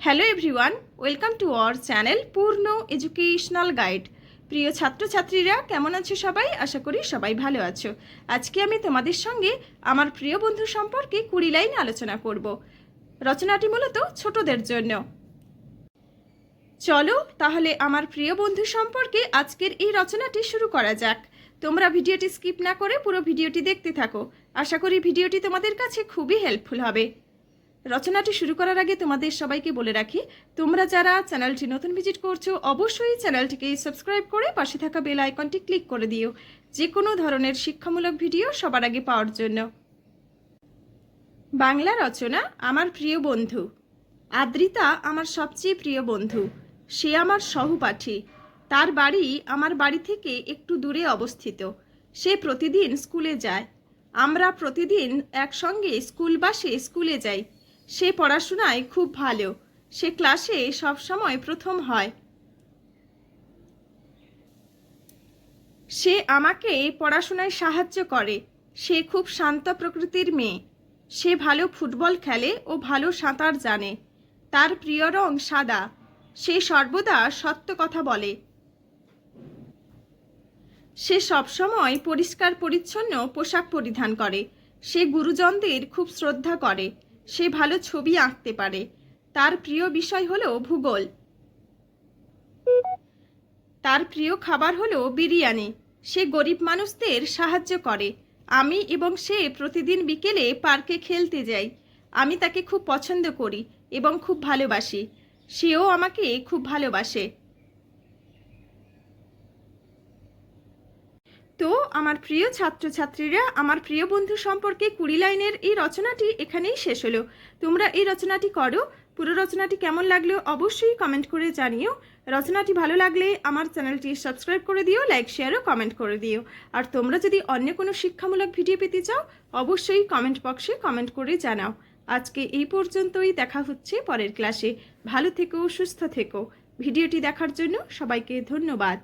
Hello everyone welcome to our channel Purna educational guide প্রিয় ছাত্রছাত্রীরা, কেমন আছো সবাই? আশা করি সবাই ভালো আছো। আজকে আমি তোমাদের সঙ্গে আমার প্রিয় বন্ধু সম্পর্কে কুড়ি লাইন আলোচনা করব। রচনাটি মূলত ছোটদের জন্য। চলো তাহলে আমার প্রিয় বন্ধু সম্পর্কে আজকের এই রচনাটি শুরু করা যাক। তোমরা ভিডিওটি স্কিপ না করে পুরো ভিডিওটি দেখতে থাকো। আশা করি ভিডিওটি তোমাদের কাছে খুবই হেল্পফুল হবে। রচনাটি শুরু করার আগে তোমাদের সবাইকে বলে রাখি, তোমরা যারা চ্যানেলটি নতুন ভিজিট করছ, অবশ্যই চ্যানেলটিকে সাবস্ক্রাইব করে পাশে থাকা বেল আইকনটি ক্লিক করে দিও। যে কোনো ধরনের শিক্ষামূলক ভিডিও সবার আগে পাওয়ার জন্য। বাংলা রচনা, আমার প্রিয় বন্ধু। আদ্রিতা আমার সবচেয়ে প্রিয় বন্ধু। সে আমার সহপাঠী। তার বাড়ি আমার বাড়ি থেকে একটু দূরে অবস্থিত। সে প্রতিদিন স্কুলে যায়। আমরা প্রতিদিন একসঙ্গে স্কুল বাসে স্কুলে যাই। সে পড়াশোনায় খুব ভালো। সে ক্লাসে সবসময় প্রথম হয়। সে আমাকে পড়াশোনায় সাহায্য করে। সে খুব শান্ত প্রকৃতির মেয়ে। সে ভালো ফুটবল খেলে ও ভালো সাঁতার জানে। তার প্রিয় রং সাদা। সে সর্বদা সত্য কথা বলে। সে সবসময় পরিষ্কার পরিচ্ছন্ন পোশাক পরিধান করে। সে গুরুজনদের খুব শ্রদ্ধা করে। সে ভালো ছবি আঁকতে পারে। তার প্রিয় বিষয় হলো ভূগোল। তার প্রিয় খাবার হলো বিরিয়ানি। সে গরিব মানুষদের সাহায্য করে। আমি এবং সে প্রতিদিন বিকেলে পার্কে খেলতে যাই। আমি তাকে খুব পছন্দ করি এবং খুব ভালোবাসি। সেও আমাকে খুব ভালোবাসে। তো আমার প্রিয় ছাত্রছাত্রীরা, আমার প্রিয় বন্ধু সম্পর্কে কুড়ি লাইনের এই রচনাটি এখানেই শেষ হলো। তোমরা এই রচনাটি করো। পুরো রচনাটি কেমন লাগল অবশ্যই কমেন্ট করে জানিও। রচনাটি ভালো লাগলে আমার চ্যানেলটি সাবস্ক্রাইব করে দিও লাইক শেয়ারও কমেন্ট করে দিও। আর তোমরা যদি অন্য কোনো শিক্ষামূলক ভিডিও পেতে চাও, অবশ্যই কমেন্ট বক্সে কমেন্ট করে জানাও। আজকে এই পর্যন্তই, দেখা হচ্ছে পরের ক্লাসে ভালো থেকো, সুস্থ থেকো। ভিডিওটি দেখার জন্য সবাইকে ধন্যবাদ।